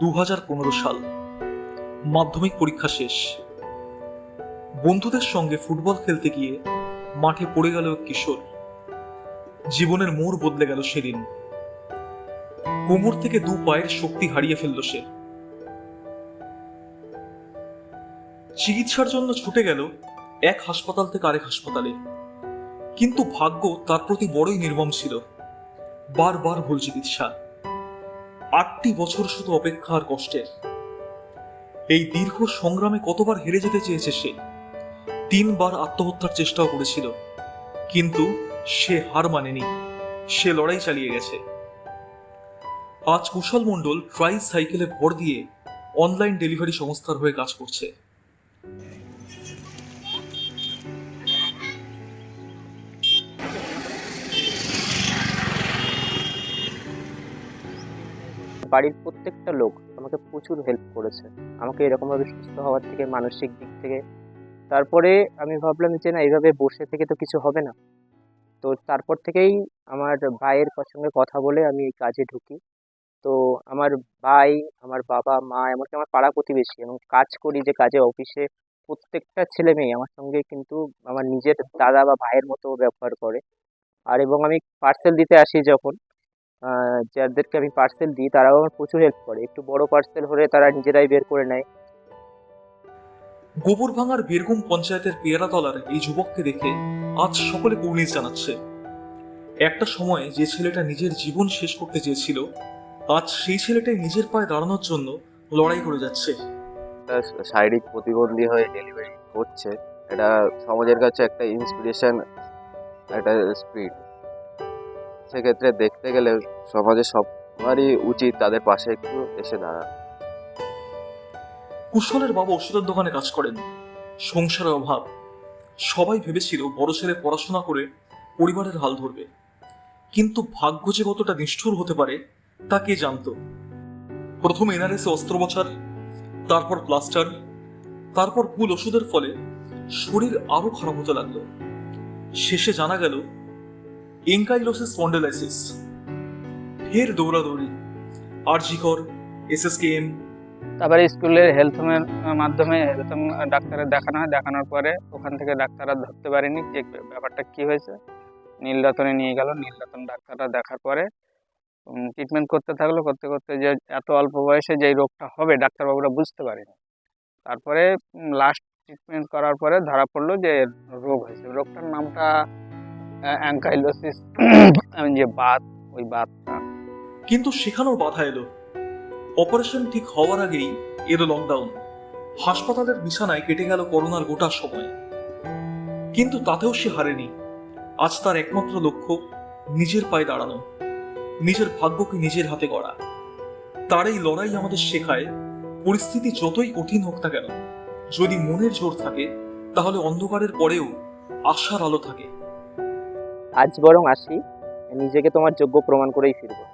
দু হাজার পনেরো সাল। মাধ্যমিক পরীক্ষা শেষ। বন্ধুদের সঙ্গে ফুটবল খেলতে গিয়ে মাঠে পড়ে গেল কিশোর। জীবনের মোড় বদলে গেল সেদিন। কোমর থেকে দু পায়ের শক্তি হারিয়ে ফেলল সে। চিকিৎসার জন্য ছুটে গেল এক হাসপাতাল থেকে আরেক হাসপাতালে। কিন্তু ভাগ্য তার প্রতি বড়ই নির্মম ছিল। বারবার ভুল চিকিৎসা। আটটি বছর শুধু অপেক্ষার কষ্টের এই দীর্ঘ সংগ্রামে কতবার হেরে যেতে চেয়েছে সে? তিনবার আত্মহত্যার চেষ্টাও করেছিল, কিন্তু সে হার মানেনি। সে লড়াই চালিয়ে গেছে। আজ কুশল মণ্ডল ট্রাই সাইকেলে ভর দিয়ে অনলাইন ডেলিভারি সংস্থার হয়ে কাজ করছে। বাড়ির প্রত্যেকটা লোক আমাকে প্রচুর হেল্প করেছে। আমাকে এরকমভাবে সুস্থ হওয়ার থেকে, মানসিক দিক থেকে। তারপরে আমি ভাবলাম যে, না, এইভাবে বসে থেকে তো কিছু হবে না। তো তারপর থেকেই আমার ভাইয়ের সঙ্গে কথা বলে আমি এই কাজে ঢুকি। তো আমার ভাই, আমার বাবা, মা, এমনকি আমার পাড়া প্রতিবেশী এবং কাজ করি যে কাজে অফিসে, প্রত্যেকটা ছেলে মেয়ে আমার সঙ্গে কিন্তু আমার নিজের দাদা বা ভাইয়ের মতো ব্যবহার করে। আর এবং আমি পার্সেল দিতে আসি যখন যাদেরকে আমি পার্সেল দিই তারাও আমার প্রচুর হেল্প করে। একটু বড় পার্সেল হলে তারা নিজেরাই বের করে নেয়। গোবর ভাঙার বীরভূম পঞ্চায়েতের পেয়ারাতলার এই যুবককে দেখে আজ সকলে কুর্নিশ জানাচ্ছে। একটা সময়ে যে ছেলেটা নিজের জীবন শেষ করতে চেয়েছিল আজ সেই ছেলেটাই নিজের পায়ে দাঁড়ানোর জন্য লড়াই করে যাচ্ছে। শারীরিক প্রতিবন্ধী হয়ে ডেলিভারি করছে। এটা সমাজের কাছে একটা ইন্সপিরেশন একটা স্পিড সেক্ষেত্রে দেখতে গেলে সমাজের সবারই উচিত তাদের পাশে একটু এসে দাঁড়ানো। কুশলের বাবা ওষুধের দোকানে কাজ করেন। সংসারের অভাব। সবাই ভেবেছিল বড় ছেলে পড়াশোনা করে পরিবারের হাল ধরবে। কিন্তু ভাগ্য যে কতটা নিষ্ঠুর হতে পারে, তা কে জানতো? প্রথম এনআরএসে অস্ত্রোপচার, তারপর প্লাস্টার, তারপর ভুল ওষুধের ফলে শরীর আরও খারাপ হতে লাগল। শেষে জানা গেল এনকাইলোসিস স্পন্ডেলাইসিস। ফের দৌড়াদৌড়ি। আরজিকর এসএসকেএম। তারপরে স্কুলের হেলথ হোমের মাধ্যমে হেলথ হোম ডাক্তারের দেখানো হয়। দেখানোর পরে ওখান থেকে ডাক্তাররা ধরতে পারেনি যে ব্যাপারটা কি হয়েছে। নীলরতনে নিয়ে গেল। নীলরতন ডাক্তাররা দেখার পরে ট্রিটমেন্ট করতে থাকল। করতে করতে যে এত অল্প বয়সে যে রোগটা হবে, ডাক্তারবাবুরা বুঝতে পারেনি। তারপরে লাস্ট ট্রিটমেন্ট করার পরে ধরা পড়ল যে রোগ হয়েছে। রোগটার নামটা অ্যাঙ্কাইলোসিস যে বাত, ওই বাতটা। কিন্তু সেখানেও বাধা এলো। অপারেশন ঠিক হওয়ার আগেই এলো লকডাউন। হাসপাতালের বিছানায় কেটে গেল করোনার গোটা সময়। কিন্তু তাতেও সে হারেনি। আজ তার একমাত্র লক্ষ্য, নিজের পায়ে দাঁড়ানো। নিজের ভাগ্যকে নিজের হাতে গড়া। তার এই লড়াই আমাদের শেখায়, পরিস্থিতি যতই কঠিন হোক না কেন, যদি মনের জোর থাকে, তাহলে অন্ধকারের পরেও আশার আলো থাকে। আজ বরং আসি নিজেকে তোমার যোগ্য প্রমাণ করেই ফিরবো।